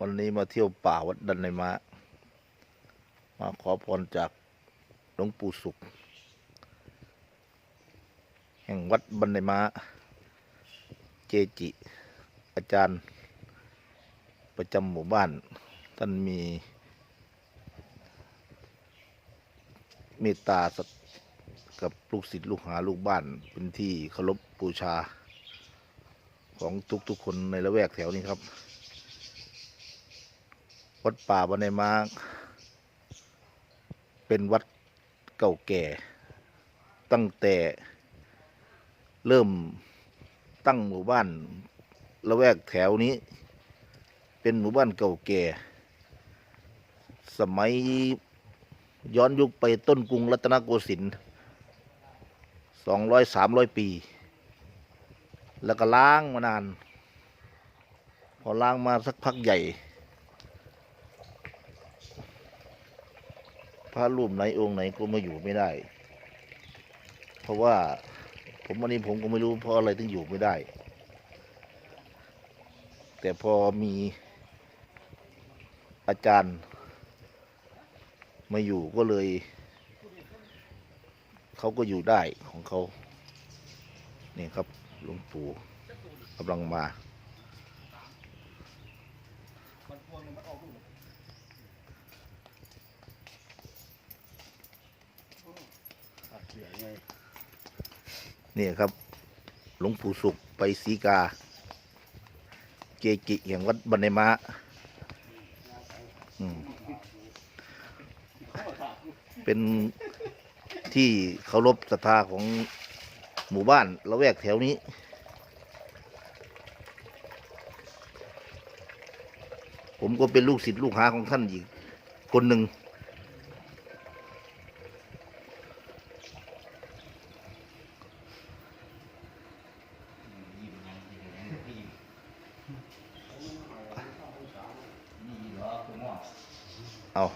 วันนี้มาเที่ยวป่าวัดดันในมะมาขอพรจากหลวงปู่สุข แห่งวัดบันไดม้าเจจิ อาจารย์ ประจำหมู่บ้าน ท่านมีเมตตากับลูกศิษย์ลูกหาลูกบ้าน เป็นที่เคารพบูชาของทุกๆคนในละแวกแถวนี้ครับ วัดป่าบันไดม้าเป็นวัดเก่าแก่ ตั้งแต่เริ่มตั้งหมู่บ้านละแวกแถวนี้ เป็นหมู่บ้านเก่าแก่ สมัยย้อนยุคไปต้นกรุงรัตนโกสินทร์สองร้อยสามร้อยปี แล้วก็ล้างมานาน พอล้างมาสักพักใหญ่ พระรูปไหนองค์ไหนก็มาอยู่ไม่ได้ เพราะว่าผมวันนี้ผมก็ไม่รู้เพราะอะไรถึงอยู่ไม่ได้ แต่พอมีอาจารย์ มาอยู่ก็เลย เขาก็อยู่ได้ของเขานี่ครับหลวงปู่กำลังมา นี่ครับ หลวงปู่สุขไปสีกา เกจิแห่งวัดบันไดม้าเป็นที่เคารพศรัทธาของหมู่บ้านละแวกแถวนี้ ผมก็เป็นลูกศิษย์ลูกหาของท่านอีกคนหนึ่ง เอา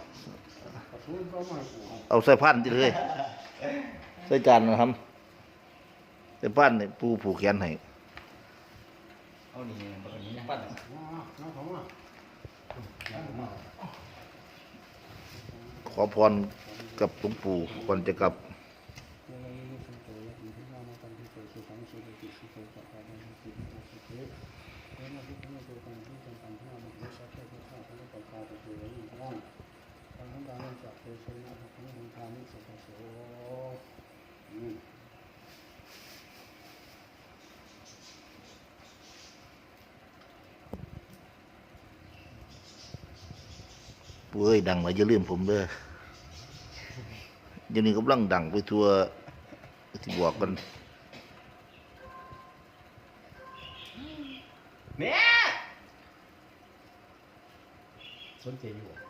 เอาใส่พันธุ์ดิเลยใส่จานนะครับใส่พันเนี่ยปูผูกแขนให้เอานี่เอานี่ยังปั้นขอพรกับหลวงปู่ก่อนจะกลับ ปู่เอ้ยดังมาอย่าลืมผมเด้อเดี๋ยวนี้กำลังดังไปทั่วที่บอกกันแม่สนใจอยู่